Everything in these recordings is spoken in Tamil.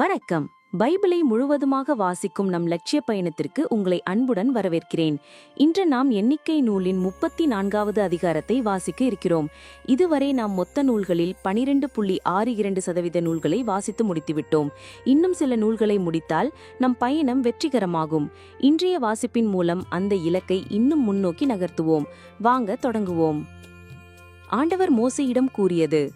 வணக்கம். பைபிளை முழுவதுமாக வாசிக்கும் நம் லட்சிய பயணத்திற்கு உங்களை அன்புடன் வரவேற்கிறேன். இன்று நாம் எண்ணிக்கை நூலின் முப்பத்தி நான்காவது அதிகாரத்தை வாசிக்க இருக்கிறோம். இதுவரை நாம் மொத்த நூல்களில் பனிரெண்டு புள்ளி ஆறு இரண்டு சதவீத நூல்களை வாசித்து முடித்துவிட்டோம். இன்னும் சில நூல்களை முடித்தால் நம் பயணம் வெற்றிகரமாகும். இன்றைய வாசிப்பின் மூலம் அந்த இலக்கை இன்னும் முன்னோக்கி நகர்த்துவோம். வாங்க தொடங்குவோம். ஆண்டவர் மோசையிடம் கூறியது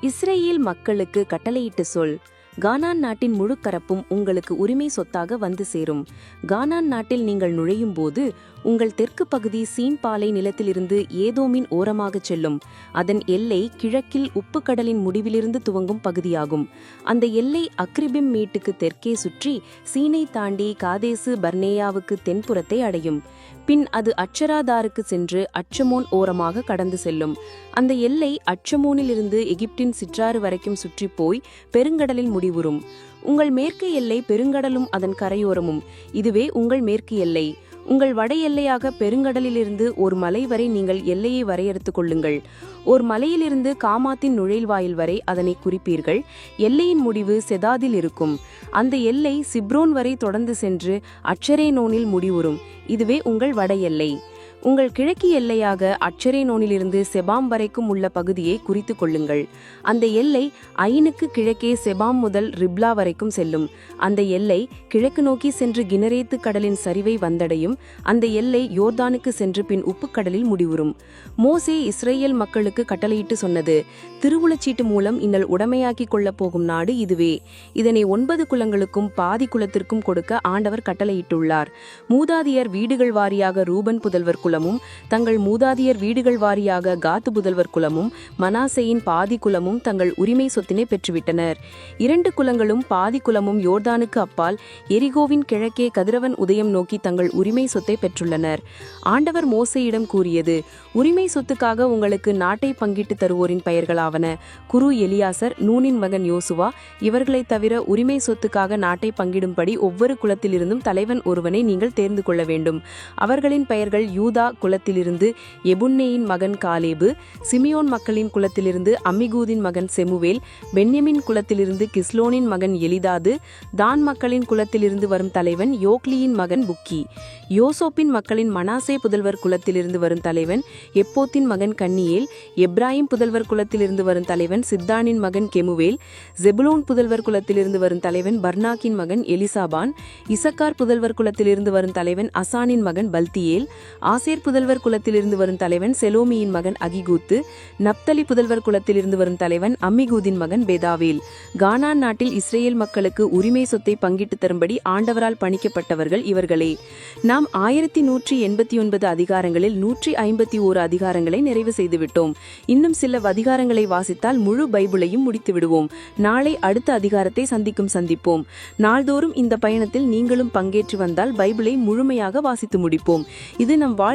இஸ்ரேல் மக்களுக்கு கட்டளையிட்டு சொல் கானான் நாட்டின் முழுக்கரப்பும் உங்களுக்கு உரிமை சொத்தாக வந்து சேரும். கானான் நாட்டில் நீங்கள் நுழையும் போது உங்கள் தெற்கு பகுதி சீன் பாலை நிலத்திலிருந்து ஏதோமின் ஓரமாகச் செல்லும். அதன் எல்லை கிழக்கில் உப்புக்கடலின் முடிவிலிருந்து துவங்கும் பகுதியாகும். அந்த எல்லை அக்ரிபிம் மீட்டுக்கு தெற்கே சுற்றி சீனை தாண்டி காதேசு பர்னேயாவுக்கு தென்புறத்தை அடையும். பின் அது அச்சராதாருக்கு சென்று அச்சமோன் ஓரமாக கடந்து செல்லும். அந்த எல்லை அச்சமோனிலிருந்து எகிப்தின் சிற்றாறு வரைக்கும் சுற்றி போய் பெருங்கடலில் முடிவுறும். உங்கள் மேற்கு எல்லை பெருங்கடலும் அதன் கரையோரமும். இதுவே உங்கள் மேற்கு எல்லை. உங்கள் வட எல்லையாக பெருங்கடலிலிருந்து ஒரு மலை வரை நீங்கள் எல்லையை வரையறுத்துக் கொள்ளுங்கள். ஒரு மலையிலிருந்து காமாத்தின் நுழைவாயில் வரை அதனை குறிப்பீர்கள். எல்லையின் முடிவு செதாதில் இருக்கும். அந்த எல்லை சிப்ரோன் வரை தொடர்ந்து சென்று அச்சரேனோனில் முடிவுறும். இதுவே உங்கள் வட எல்லை. உங்கள் கிழக்கு எல்லையாக அச்சரேனோனிலிருந்து செபாம் வரைக்கும் உள்ள பகுதியை குறித்து கொள்ளுங்கள். அந்த எல்லை ஐனுக்கு கிழக்கே செபாம் முதல் ரிப்லா வரைக்கும் செல்லும். அந்த எல்லை கிழக்கு நோக்கி சென்று கிணரேத்து கடலின் சரிவை வந்தடையும். அந்த எல்லை யோர்தானுக்கு சென்று பின் உப்புக்கடலில் முடிவுறும். மோசே இஸ்ரேல் மக்களுக்கு கட்டளையிட்டு சொன்னது திருவுளச்சீட்டு மூலம் இன்னல் உடமையாக்கிக் கொள்ளப் போகும் நாடு இதுவே. இதனை ஒன்பது குலங்களுக்கும் பாதி குலத்திற்கும் கொடுக்க ஆண்டவர் கட்டளையிட்டுள்ளார். மூதாதியர் வீடுகள் வாரியாக ரூபன் புதல்வர் குலமும் தங்கள் மூதாதியர் வீடுகள் வாரியாக காத்து புதல்வர் குலமும் மனாசையின் பாதி குலமும் தங்கள் உரிமை சொத்தினை பெற்றுவிட்டனர். இரண்டு குலங்களும் பாதி குலமும் யோர்தானுக்கு அப்பால் எரிகோவின் கிழக்கே கதிரவன் உதயம் நோக்கி தங்கள் உரிமை சொத்தை பெற்றுள்ளனர். ஆண்டவர் மோசையிடம் கூறியது உரிமை சொத்துக்காக உங்களுக்கு நாட்டை பங்கிட்டு தருவோரின் பெயர்களாவன குரு எலியாசர் நூனின் மகன் யோசுவா இவர்களை தவிர உரிமை சொத்துக்காக நாட்டை பங்கிடும்படி ஒவ்வொரு குலத்திலிருந்தும் தலைவன் ஒருவனை நீங்கள் தேர்ந்து கொள்ள வேண்டும். அவர்களின் பெயர்கள் யூத யூதா குலத்திலிருந்து எபுன்னேயின் மகன் காலேபு சிமியோன் மக்களின் குலத்திலிருந்து அம்மிகூதின் மகன் செமுவேல் பென்யமின் குலத்திலிருந்து கிஸ்லோனின் மகன் எலிதாது தான் மக்களின் குலத்திலிருந்து வரும் தலைவன் யோக்லியின் மகன் புக்கி. யோசோப்பின் மக்களின் மனாசே புதல்வர் குலத்திலிருந்து வரும் தலைவன் எப்போத்தின் மகன் கன்னியேல் எப்ராஹிம் புதல்வர் குலத்திலிருந்து வரும் தலைவன் சித்தானின் மகன் கெமுவேல் ஜெபுலோன் புதல்வர் குலத்திலிருந்து வரும் தலைவன் பர்னாக்கின் மகன் எலிசாபான் இசக்கார் புதல்வர் குலத்திலிருந்து வரும் தலைவன் அசானின் மகன் பல்தியேல் ஆசேர் புதல்வர் குலத்திலிருந்து வரும் தலைவன் செலோமியின் மகன் அகிகூத்து நப்தலி புதல்வர் குலத்திலிருந்து வரும் தலைவன் அம்மிகூதின் மகன் பேதாவேல். கானான் நாட்டில் இஸ்ரேல் மக்களுக்கு உரிமை சொத்தை பங்கிட்டு தரும்படி ஆண்டவரால் பணிக்கப்பட்டவர்கள் இவர்களே. நாம் ஆயிரத்தி நூற்றி எண்பத்தி ஒன்பது அதிகாரங்களில் நூற்றி ஐம்பத்தி ஓரு அதிகாரங்களை நிறைவு செய்துவிட்டோம். இன்னும் சில அதிகாரங்களை வாசித்தால் முழு பைபிளையும் முடித்து விடுவோம் நாளை அடுத்த அதிகாரத்தை சந்திக்கும் சந்திப்போம். நாள்தோறும் இந்த பயணத்தில் நீங்களும் பங்கேற்று வந்தால் பைபிளை முழுமையாக வாசித்து முடிப்போம். இது நம் வாழ்